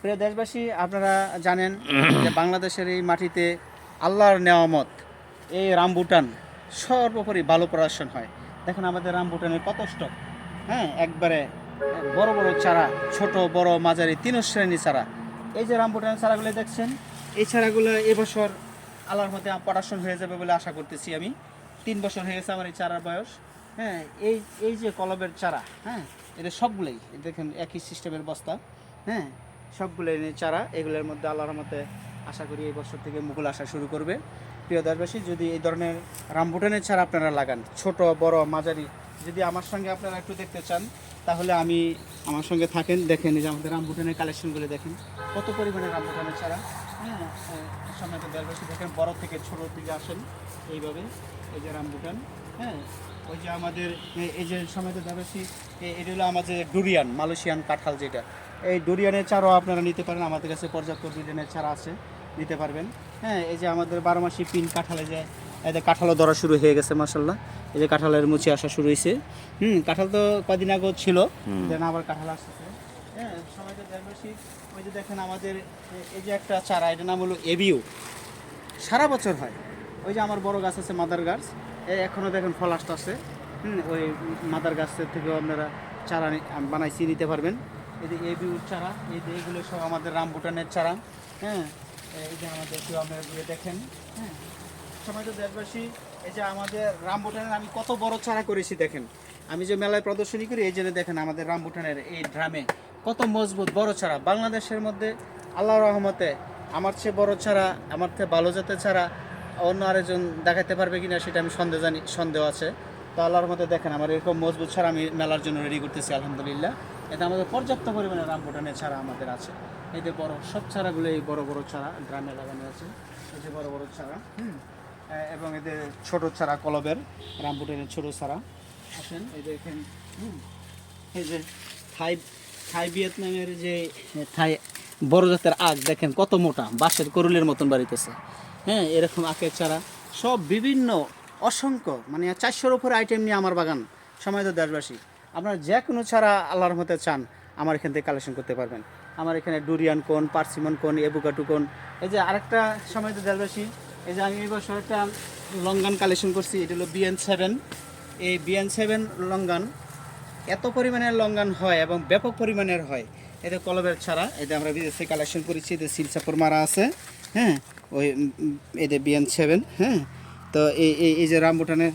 প্রিয় দেশবাসী, আপনারা জানেন যে বাংলাদেশের এই মাটিতে আল্লাহর নেওয়ামত, এই রামবুটান সর্বোপরি ভালো প্রদর্শন হয়। দেখেন আমাদের রামবুটানের কত স্টক হ্যাঁ একবারে বড় বড় চারা, ছোট, বড়, মাঝারি তিন শ্রেণি চারা। এই যে রামবুটানের চারাগুলো দেখছেন, এই চারাগুলো এবছর আল্লাহর মধ্যে প্রোডাকশন হয়ে যাবে বলে আশা করতেছি আমি। তিন বছর হয়ে গেছে আমার এই চারার বয়স। হ্যাঁ এই এই যে কলবের চারা হ্যাঁ এটা সবগুলোই, দেখেন, একই সিস্টেমের বস্তা। হ্যাঁ সবগুলো চারা, এগুলোর মধ্যে আল্লাহর মতে আশা করি এই বছর থেকে মুকুল আসা শুরু করবে। প্রিয় দেশবাসী, যদি এই ধরনের রামবুটানের চারা আপনারা লাগান, ছোট, বড়, মাঝারি, যদি আমার সঙ্গে আপনারা একটু দেখতে চান, তাহলে আমি আমার সঙ্গে থাকেন, দেখেন যে আমাদের রামবুটানের কালেকশনগুলো দেখেন, কত পরিমাণে রামবুটানের চারা। হ্যাঁ সামনে দেশবাসী, দেখেন বড় থেকে ছোট দিকে আসেন, এইভাবে, এই যে রামবুটান হ্যাঁ ওই যে আমাদের এই যে সময় তো দেখাচ্ছি এটা হলো আমাদের ডুরিয়ান মালয়েশিয়ান কাঁঠাল যেটা। এই ডুরিয়ানের চারাও আপনারা নিতে পারেন আমাদের কাছে পর্যাপ্ত ডুরিয়ানের চারা আছে নিতে পারবেন। হ্যাঁ এই যে আমাদের বারো মাসি পিন কাঁঠালে যে এদের কাঁঠালও ধরা শুরু হয়ে গেছে মাসাল্লাহ এই যে কাঁঠালের মুচি আসা শুরু হয়েছে। হুম কাঁঠাল তো কদিন আগেও ছিল দেন আবার কাঁঠাল আসতেছে। হ্যাঁ সময় তো দেশবাসী ওই যে দেখেন আমাদের এই যে একটা চারা এটার নাম হলো এবিউ। সারা বছর হয়। ওই যে আমার বড় গাছ আছে মাদার গাছ এখনও দেখেন ফল আসতেছে। হুম, ওই মাদার গাছের থেকেও আপনারা চারা বানাইছি, নিতে পারবেন। এই যে এ বিউর চারা, এই যে এগুলো সব আমাদের রামবুটানের চারা। হ্যাঁ এই যে আমাদের একটু আপনারা দিয়ে দেখেন। হ্যাঁ সময় তো দেশবাসী, এই যে আমাদের রামবুটানের আমি কত বড় চারা করেছি দেখেন। আমি যে মেলায় প্রদর্শনী করি, এই জন্য দেখেন আমাদের রামবুটানের এই ড্রামে কত মজবুত বড় চারা। বাংলাদেশের মধ্যে আল্লাহ রহমতে আমার চেয়ে বড় ছাড়া আমার চেয়ে ভালো জাতের ছাড়া অন্য আরেকজন দেখাতে পারবে কিনা সেটা আমি সন্দেহ জানি, সন্দেহ আছে। তো আল্লাহর মধ্যে দেখেন, আমার এরকম মজবুত ছাড়া আমি মেলার জন্য রেডি করতেছি, আলহামদুলিল্লাহ। এটা আমাদের পর্যাপ্ত পরিমাণে রামবুটানের ছাড়া আমাদের আছে। এই যে বড়, সব ছাড়াগুলো এই বড় বড় ছাড়া গ্রামে লাগানো আছে। এই যে বড় বড় ছাড়া এবং এদের ছোট ছাড়া কলবের রামবুটানের ছোট ছাড়া। আসেন, এই দেখেন এই যে থাই থাই ভিয়েতনামের যে থাই বড় জাতের আখ দেখেন কত মোটা, বাঁশের করুলের মতন বাড়িতেছে। হ্যাঁ এরকম আখের চারা। সব বিভিন্ন অসংখ্য মানে চারশোর উপরে আইটেম নিয়ে আমার বাগান সময় তো দেশবাসী। আপনারা যে কোনো ছাড়া আল্লাহর মতে চান, আমার এখান থেকে কালেকশন করতে পারবেন। আমার এখানে ডুরিয়ান কোন পার্সিমন কোন এবুকাটু কোন এই যে আরেকটা সময় তো দেশবাসী, এই যে আমি এই বছর একটা লঙ্গান কালেকশন করছি, এটা হলো বিএন সেভেন এই বিএন সেভেন লঙ্গান এত পরিমাণের লঙ্গান হয় এবং ব্যাপক পরিমাণের হয়। এতে কলবের ছাড়া এতে আমরা বিদেশে কালেকশন করেছি এতে সিলচাপুর মারা আছে হ্যাঁ ওই এদের বিএন সেভেন হ্যাঁ? তো এই এই যে রামবুটানের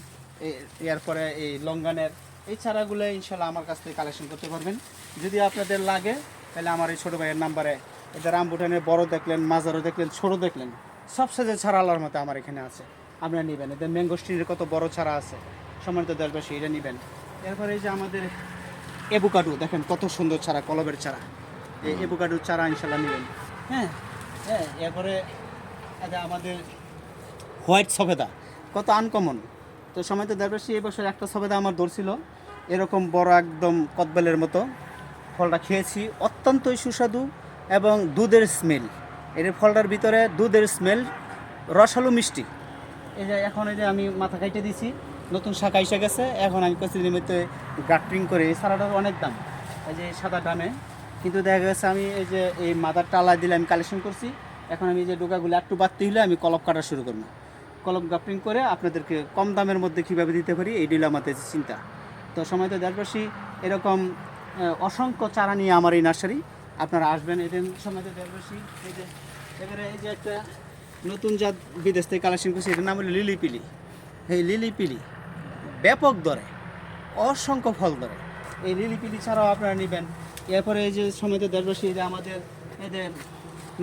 এরপরে এই লঙ্গানের, এই চারাগুলো ইনশাল্লাহ আমার কাছ থেকে কালেকশন করতে পারবেন। যদি আপনাদের লাগে, তাহলে আমার এই ছোটো ভাইয়ের নাম্বারে এতে রামবুটানের বড় দেখলেন মাজারও দেখলেন ছোটো দেখলেন, সব সাইজের ছাড়া আল্লাহর মতো আমার এখানে আছে। আপনারা নেবেন। এদের ম্যাঙ্গোস্টিনের কত বড় ছাড়া আছে, সম্মানিত দেশবাসী, এটা নেবেন। এরপরে এই যে আমাদের এভোকাডো দেখেন কত সুন্দর ছাড়া কলবের ছাড়া এই এভোকাডোর চারা ইনশাল্লাহ নেবেন। হ্যাঁ হ্যাঁ এরপরে এটা আমাদের হোয়াইট সফেদা কত আনকমন তো সময় তো দেবরাশি এই বছর একটা সফেদা আমার ধরছিল। এরকম বড় একদম কদবেলের মতো। ফলটা খেয়েছি, অত্যন্তই সুস্বাদু এবং দুধের স্মেল এর ফলটার ভিতরে দুধের স্মেল রসালো মিষ্টি। এই যে এখন এই যে আমি মাথা কাইটে দিছি, নতুন শাখা এসে গেছে। এখন আমি কচি নিমিত্ত গাটরিং করে, এই সারাটার অনেক দাম। এই যে সাদা দামে। কিন্তু দেখা গেছে আমি এই যে এই মাদার টালা দিলে আমি কালেকশন করছি। এখন আমি যে ডোকাগুলো একটু বাড়তে হলে আমি কলপ কাটা শুরু করব। কলপ গাপটিং করে আপনাদেরকে কম দামের মধ্যে কীভাবে দিতে পারি, এই দিল আমাদের চিন্তা। তো সময় তো দেশবাসী এরকম অসংখ্য চারা নিয়ে আমার এই নার্সারি। আপনারা আসবেন এদের সময় তো দেশবাসী এই যে এবারে এই যে একটা নতুন জাত বিদেশ থেকে কালেকশন করছি, এটার নাম হলো লিলিপিলি। এই লিলিপিলি ব্যাপক দরে, অসংখ্য ফল ধরে। এই লিলিপিলি ছাড়াও আপনারা নেবেন। এরপরে এই যে সময় তো দেশবাসী যে আমাদের এদের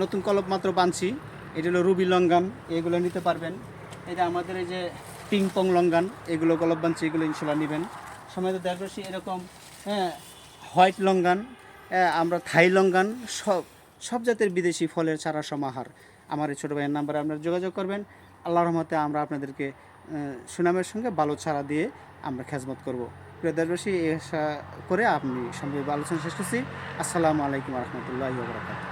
নতুন কলপ মাত্র বানছি। এটা হলো রুবি লঙ্গান এগুলো নিতে পারবেন। এটা আমাদের এই যে পিং পং লঙ্গান এগুলো কলপ বানছি এগুলো ইনশাল্লাহ নেবেন। সময় তো দেশবাসী এরকম হ্যাঁ হোয়াইট লঙ্গান হ্যাঁ, আমরা থাই লঙ্গান সব সব জাতের বিদেশি ফলের চারা সমাহার। আমার এই ছোটো ভাইয়ের নাম্বারে আপনারা যোগাযোগ করবেন। আল্লাহ রহমতে আমরা আপনাদেরকে সুনামের সঙ্গে ভালো ছাড়া দিয়ে আমরা খেজমত করব। প্রিয় দেশবাসী করে আপনি সম্ভব আলোচনা শেষ করছি। আসসালামু আলাইকুম রহমতুল্লাহ বরকাত